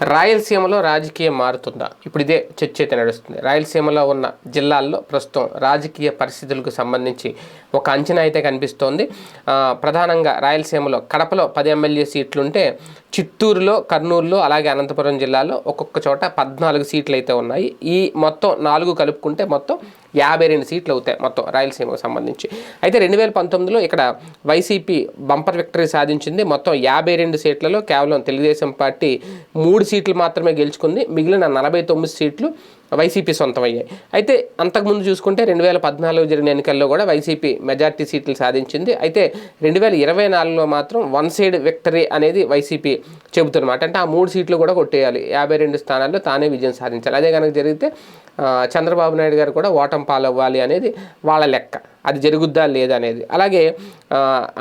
రాయలసీమలో రాజకీయం మారుతుందా? ఇప్పుడు ఇదే చర్చ అయితే నడుస్తుంది. రాయలసీమలో ఉన్న జిల్లాల్లో ప్రస్తుతం రాజకీయ పరిస్థితులకు సంబంధించి ఒక అంచనా అయితే కనిపిస్తోంది. ప్రధానంగా రాయలసీమలో కడపలో పది ఎమ్మెల్యే సీట్లుంటే చిత్తూరులో కర్నూలులో అలాగే అనంతపురం జిల్లాలో ఒక్కొక్క చోట పద్నాలుగు సీట్లు అయితే ఉన్నాయి. ఈ మొత్తం నాలుగు కలుపుకుంటే మొత్తం యాభై రెండు సీట్లు అవుతాయి మొత్తం రాయలసీమకు సంబంధించి. అయితే రెండు వేల పంతొమ్మిదిలో ఇక్కడ వైసీపీ బంపర్ విక్టరీ సాధించింది. మొత్తం యాభై రెండు సీట్లలో కేవలం తెలుగుదేశం పార్టీ మూడు సీట్లు మాత్రమే గెలుచుకుంది. మిగిలిన నలభై తొమ్మిది సీట్లు వైసీపీ సొంతమయ్యాయి. అయితే అంతకుముందు చూసుకుంటే రెండు వేల పద్నాలుగు జరిగిన ఎన్నికల్లో కూడా వైసీపీ మెజార్టీ సీట్లు సాధించింది. అయితే రెండు వేల ఇరవై నాలుగులో మాత్రం వన్ సైడ్ విక్టరీ అనేది వైసీపీ చెబుతున్నమాట. అంటే ఆ మూడు సీట్లు కూడా కొట్టేయాలి. యాభై రెండు స్థానాల్లో తానే విజయం సాధించాలి. అదే కనుక జరిగితే చంద్రబాబు నాయుడు గారు కూడా ఓటం పాలవ్వాలి అనేది వాళ్ళ లెక్క. అది జరుగుద్దా లేదా అనేది. అలాగే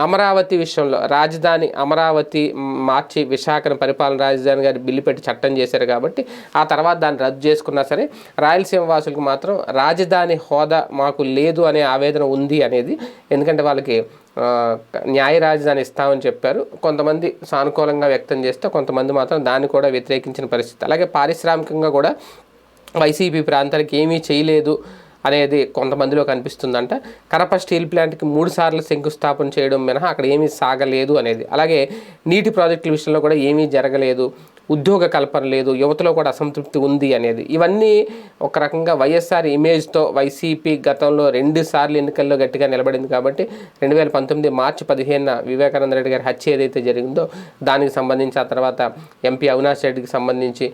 అమరావతి విషయంలో రాజధాని అమరావతి మార్చి విశాఖను పరిపాలన రాజధాని గారి బిల్లు పెట్టి చట్టం చేశారు కాబట్టి ఆ తర్వాత దాన్ని రద్దు చేసుకున్నా సరే రాయలసీమ వాసులకు మాత్రం రాజధాని హోదా మాకు లేదు అనే ఆవేదన ఉంది అనేది. ఎందుకంటే వాళ్ళకి న్యాయ రాజధాని ఇస్తామని చెప్పారు. కొంతమంది సానుకూలంగా వ్యక్తం చేస్తే కొంతమంది మాత్రం దాన్ని కూడా వ్యతిరేకించిన పరిస్థితి. అలాగే పారిశ్రామికంగా కూడా వైసీపీ ప్రాంతానికి ఏమీ చేయలేదు. అనేది కొంతమందిలో కనిపిస్తుందంట. కడప స్టీల్ ప్లాంట్కి మూడు సార్లు శంకుస్థాపన చేయడం మినహా అక్కడ ఏమీ సాగలేదు అనేది. అలాగే నీటి ప్రాజెక్టుల విషయంలో కూడా ఏమీ జరగలేదు. ఉద్యోగ కల్పన లేదు యువతలో కూడా అసంతృప్తి ఉంది అనేది. ఇవన్నీ ఒక రకంగా వైఎస్ఆర్ ఇమేజ్తో వైసీపీ గతంలో రెండు సార్లు ఎన్నికల్లో గట్టిగా నిలబడింది కాబట్టి రెండు వేల పంతొమ్మిది మార్చి పదిహేనున వివేకానంద రెడ్డి గారి హత్య ఏదైతే జరిగిందో దానికి సంబంధించి ఆ తర్వాత ఎంపీ అవినాష్ రెడ్డికి సంబంధించి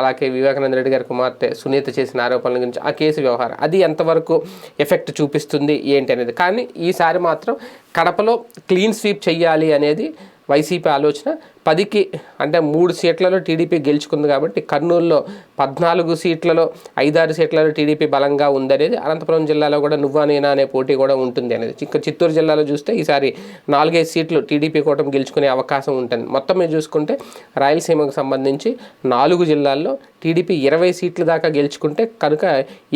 అలాగే వివేకానంద రెడ్డి గారి కుమార్తె సునీత చేసిన ఆరోపణల గురించి ఆ కేసు వ్యవహారం అది ఎంతవరకు ఎఫెక్ట్ చూపిస్తుంది ఏంటి అనేది. కానీ ఈసారి మాత్రం కడపలో క్లీన్ స్వీప్ చేయాలి అనేది వైసీపీ ఆలోచన పదికి అంటే మూడు సీట్లలో టీడీపీ గెలుచుకుంది కాబట్టి కర్నూలులో పద్నాలుగు సీట్లలో ఐదారు సీట్లలో టీడీపీ బలంగా ఉందనేది అనంతపురం జిల్లాలో కూడా నువ్వా నేనా అనే పోటీ కూడా ఉంటుంది అనేది. ఇంకా చిత్తూరు జిల్లాలో చూస్తే ఈసారి నాలుగైదు సీట్లు టీడీపీ కూటమి గెలుచుకునే అవకాశం ఉంటుంది. మొత్తం మీద చూసుకుంటే రాయలసీమకు సంబంధించి నాలుగు జిల్లాల్లో టీడీపీ ఇరవై సీట్ల దాకా గెలుచుకుంటే కనుక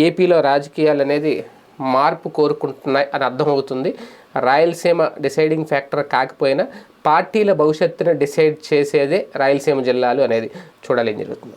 ఏపీలో రాజకీయాలు అనేది మార్పు కోరుకుంటున్నాయి అని అర్థమవుతుంది రాయలసీమ డిసైడింగ్ ఫ్యాక్టర్ కాకపోయినా పార్టీల భవిష్యత్తును డిసైడ్ చేసేదే రాయలసీమ జిల్లాలు అనేది చూడాలి జరుగుతుంది.